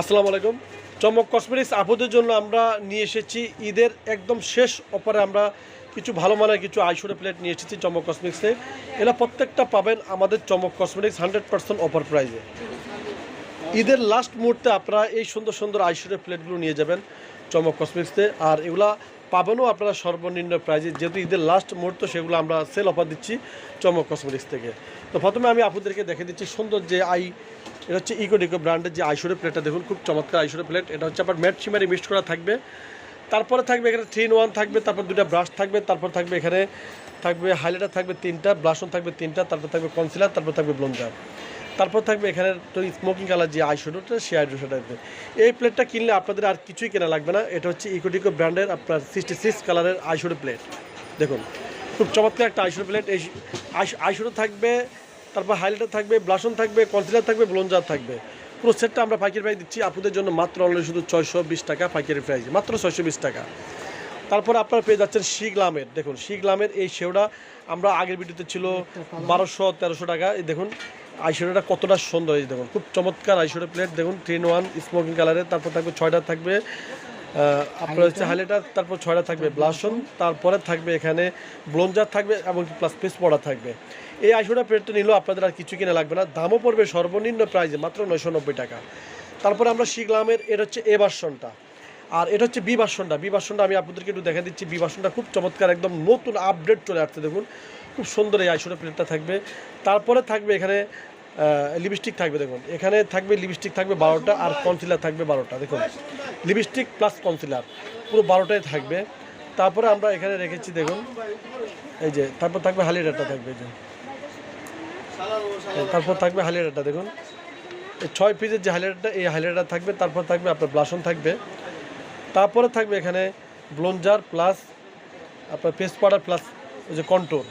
আসসালামু আলাইকুম। চমক কসমেটিক্স আপুদের জন্য আমরা নিয়ে এসেছি ঈদের একদম শেষ অপারে আমরা কিছু ভালো মানের কিছু আইশোরে প্লেট নিয়ে এসেছি চমক কসমেটিক্সে এরা প্রত্যেকটা পাবেন আমাদের চমক কসমেটিক্স হান্ড্রেড পার্সেন্ট অফার প্রাইজে ঈদের লাস্ট মুহূর্তে আপনারা এই সুন্দর সুন্দর আইশোরের প্লেটগুলো নিয়ে যাবেন চমক কসমেটিক্সে আর এগুলা পাবেনও আপনারা সর্বনিম্ন প্রাইজে যেহেতু ঈদের লাস্ট মুহূর্ত, সেগুলো আমরা সেল অফার দিচ্ছি চমক কসমেটিক্স থেকে। তো প্রথমে আমি আপুদেরকে দেখে দিচ্ছি সুন্দর যে আই, এটা হচ্ছে ইকোডিকো ব্র্যান্ডের যে আইশোরের প্লেটটা দেখুন, খুব চমৎকার আইশোরের প্লেট এটা হচ্ছে আবার ম্যাট সিমারি মিক্সড করা থাকবে। তারপরে থাকবে এখানে থ্রি ইন ওয়ান থাকবে তারপর দুটা ব্রাশ থাকবে, তারপর থাকবে এখানে থাকবে হাইলাইটার থাকবে তিনটা ব্লাশন থাকবে তিনটা, তারপর থাকবে কনসিলার তারপর থাকবে ব্লঞ্জার তারপর থাকবে এখানে তো স্মোকিং কালার যে আইশ্যাডোটা সেই আইশ্যাডো থাকবে। এই প্লেটটা কিনলে আপনাদের আর কিছুই কেনা লাগবে না। এটা হচ্ছে ইকোটিকো ব্র্যান্ডের আপনার সিক্সটি সিক্স কালারের আইশ্যাডো প্লেট দেখুন, খুব চমৎকার একটা আইশ্যাডো প্লেট এই আইশ্যাডো থাকবে, তারপর হাইলাইটার থাকবে ব্লাশন থাকবে কনসিলার থাকবে ব্লঞ্জার থাকবে। পুরো সেটটা আমরা পাইকারি প্রাইস দিচ্ছি। আপনাদের জন্য মাত্র অনলি শুধু ছয়শো বিশ টাকা পাইকারি প্রাইস মাত্র ছয়শো বিশ টাকা। তারপর আপনারা পেয়ে যাচ্ছেন শিগলামের দেখুন শিগলামের এই শেওটা আমরা আগের ভিডিওতে ছিল বারোশো তেরোশো টাকা। দেখুন আইশ্যাডোটা কতটা সুন্দর এই দেখুন খুব চমৎকার আইশ্যাডো প্লেট দেখুন থ্রি ওয়ান স্মোকিং কালারের তারপর থাকবে ছয়টা থাকবে আপনার হচ্ছে হাইলাইটার তারপর ছয়টা থাকবে ব্লাশন তারপরে থাকবে এখানে ব্লঞ্জার থাকবে এবং প্লাস পিস পড়া থাকবে। এই আইশ্যাডো প্লেটটা নিলেও আপনাদের আর কিছু কিনে লাগবে না দামও পড়বে সর্বনিম্ন প্রাইসে মাত্র নয়শো নব্বই টাকা। তারপরে আমরা শিখলামের এটা হচ্ছে এ ভার্সনটা আর এটা হচ্ছে বি ভার্সনটা বি ভার্সনটা আমি আপনাদেরকে একটু দেখা দিচ্ছি। বি ভার্সনটা খুব চমৎকার, একদম নতুন আপডেট চলে আসছে, দেখুন। খুব সুন্দর এই আইসোটা প্লেটটা থাকবে। তারপরে থাকবে এখানে লিপস্টিক থাকবে, দেখুন। এখানে থাকবে লিপস্টিক থাকবে বারোটা আর কনসিলার থাকবে বারোটা, দেখুন। লিপস্টিক প্লাস কনসিলার পুরো বারোটাই থাকবে। তারপরে আমরা এখানে রেখেছি, দেখুন, এই যে, তারপর থাকবে হালিডারটা থাকবে, এই যে। তারপর থাকবে হালিডারটা, দেখুন। এই ছয় পিসের যে হাইলাইটারটা এই হাইলাইটার থাকবে, তারপর থাকবে আপনার ব্লাশন থাকবে। তারপরে থাকবে এখানে ব্লঞ্জার প্লাস, আপনার ফেস পাউডার প্লাস ওই যে কন্ট্রোল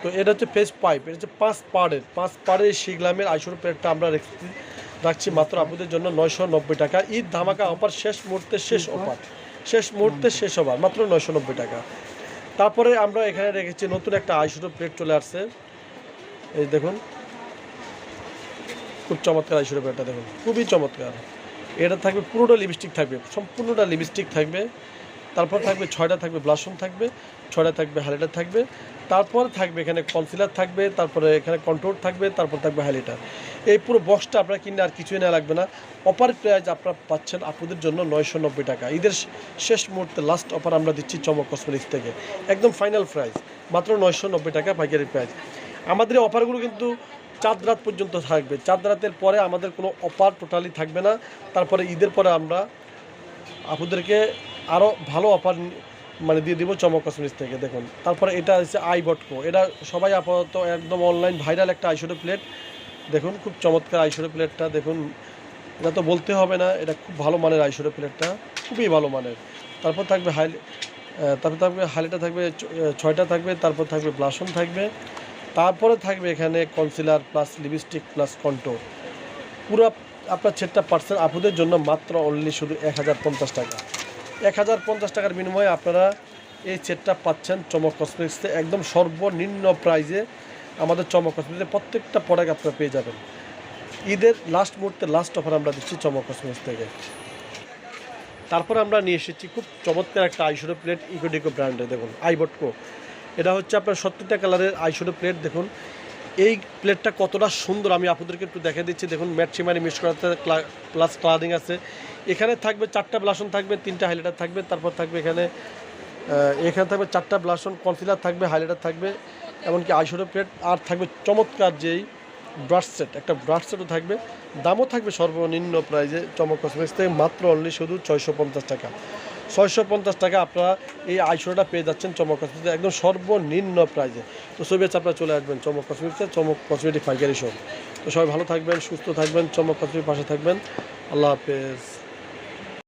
তো এটা হচ্ছে ফেস পাইপ এটা হচ্ছে পাঁচ পাড়ের পাঁচ পাড়ের শিগলামের আইসোর প্লেটটা আমরা রেখেছি, রাখছি মাত্র আপনাদের জন্য নয়শো নব্বই টাকা। ঈদ ধামাকা অফার, শেষ মুহূর্তে শেষ অফার, শেষ মুহূর্তে শেষ অফার, মাত্র নয়শো নব্বই টাকা। তারপরে আমরা এখানে রেখেছি নতুন একটা আইসোর প্লেট চলে আসছে। এই দেখুন, খুব চমৎকার আইসোর প্লেটটা দেখুন, খুবই চমৎকার। এটা থাকবে পুরোটা লিপস্টিক থাকবে, সম্পূর্ণটা লিপস্টিক থাকবে, তারপর থাকবে ছয়টা থাকবে ব্লাশন থাকবে, ছয়টা থাকবে হাইলাইটার থাকবে, তারপর থাকবে এখানে কনসিলার থাকবে, তারপরে এখানে কন্ট্রোল থাকবে, তারপর থাকবে হাইলাইটার এই পুরো বক্সটা আপনারা কিনে আর কিছুই নেওয়া লাগবে না। অফার প্রাইজ আপনারা পাচ্ছেন আপনাদের জন্য নয়শো নব্বই টাকা। ঈদের শেষ মুহূর্তে লাস্ট অফার আমরা দিচ্ছি চমক কসমেটিক্স থেকে। একদম ফাইনাল প্রাইস মাত্র নয়শো নব্বই টাকা পাইকারি প্রাইস আমাদের অফারগুলো কিন্তু চাঁদ রাত পর্যন্ত থাকবে। চাঁদ রাতের পরে আমাদের কোনো অফার টোটালি থাকবে না। তারপরে ঈদের পরে আমরা আপনাদেরকে আরও ভালো অফার মানে দিয়ে দিব চমক কসমেটিক্স থেকে, দেখুন। তারপরে এটা হচ্ছে আই বটকো এটা সবাই আপাতত একদম অনলাইন ভাইরাল একটা আইশোডো প্লেট দেখুন, খুব চমৎকার আইশোডো প্লেটটা দেখুন। এটা তো বলতে হবে না, এটা খুব ভালো মানের আইশোডো প্লেটটা খুবই ভালো মানের। তারপর থাকবে হাই তারপর থাকবে হাইলাইটা থাকবে ছয়টা থাকবে, তারপর থাকবে ব্লাশন থাকবে। তারপরে থাকবে এখানে concealer plus lipstick plus control পুরো আপনার সেটটা পার্সেল আপুদের জন্য মাত্র অনলি শুধু এক হাজার পঞ্চাশ টাকা। এক হাজার পঞ্চাশ টাকার বিনিময়ে আপনারা এই সেটটা পাচ্ছেন চমক কসমেটিক্সে একদম সর্বনিম্ন প্রাইজে আমাদের চমক কসমেটিক্সে প্রত্যেকটা প্রোডাক্ট আপনারা পেয়ে যাবেন। ঈদের লাস্ট মুহূর্তে লাস্ট অফার আমরা দিচ্ছি চমক কসমেটিক্স থেকে। তারপরে আমরা নিয়ে এসেছি খুব চমৎকার একটা আইশোডো প্লেট ইকোডিকো ব্র্যান্ডে দেখুন আইবটকো এটা হচ্ছে আপনার সত্তরটা কালারের আইশোডো প্লেট, দেখুন। এই প্লেটটা কতটা সুন্দর, আমি আপনাদেরকে একটু দেখে দিচ্ছি। দেখুন, ম্যাট সিমারি মিক্স করাতে প্লাস ক্লাদিং আছে। এখানে থাকবে চারটা ব্লাশন থাকবে, তিনটা হাইলাইটার থাকবে, তারপর থাকবে এখানে এখানে থাকবে চারটা ব্লাশন কনসিলার থাকবে, হাইলাইটার থাকবে, এমনকি আইশোডো প্লেট, আর থাকবে চমৎকার যেই ব্রাশ সেট, একটা ব্রাশ সেটও থাকবে। দামও থাকবে সর্বনিম্ন প্রাইজে চমক কসমেটিক্স থেকে মাত্র অনলি শুধু ছয়শো পঞ্চাশ টাকা। ছয়শো পঞ্চাশ টাকা আপনারা এই আইশোটা পেয়ে যাচ্ছেন চমক কসমেটিক্স একদম সর্বনিম্ন প্রাইজে তো সবই আপনারা চলে আসবেন চমক কসমেটিক্সে চমক কসমেটিক ফাইকারি শপ তো সবাই ভালো থাকবেন, সুস্থ থাকবেন, চমক কসমেটিক পাশে থাকবেন। আল্লাহ হাফেজ।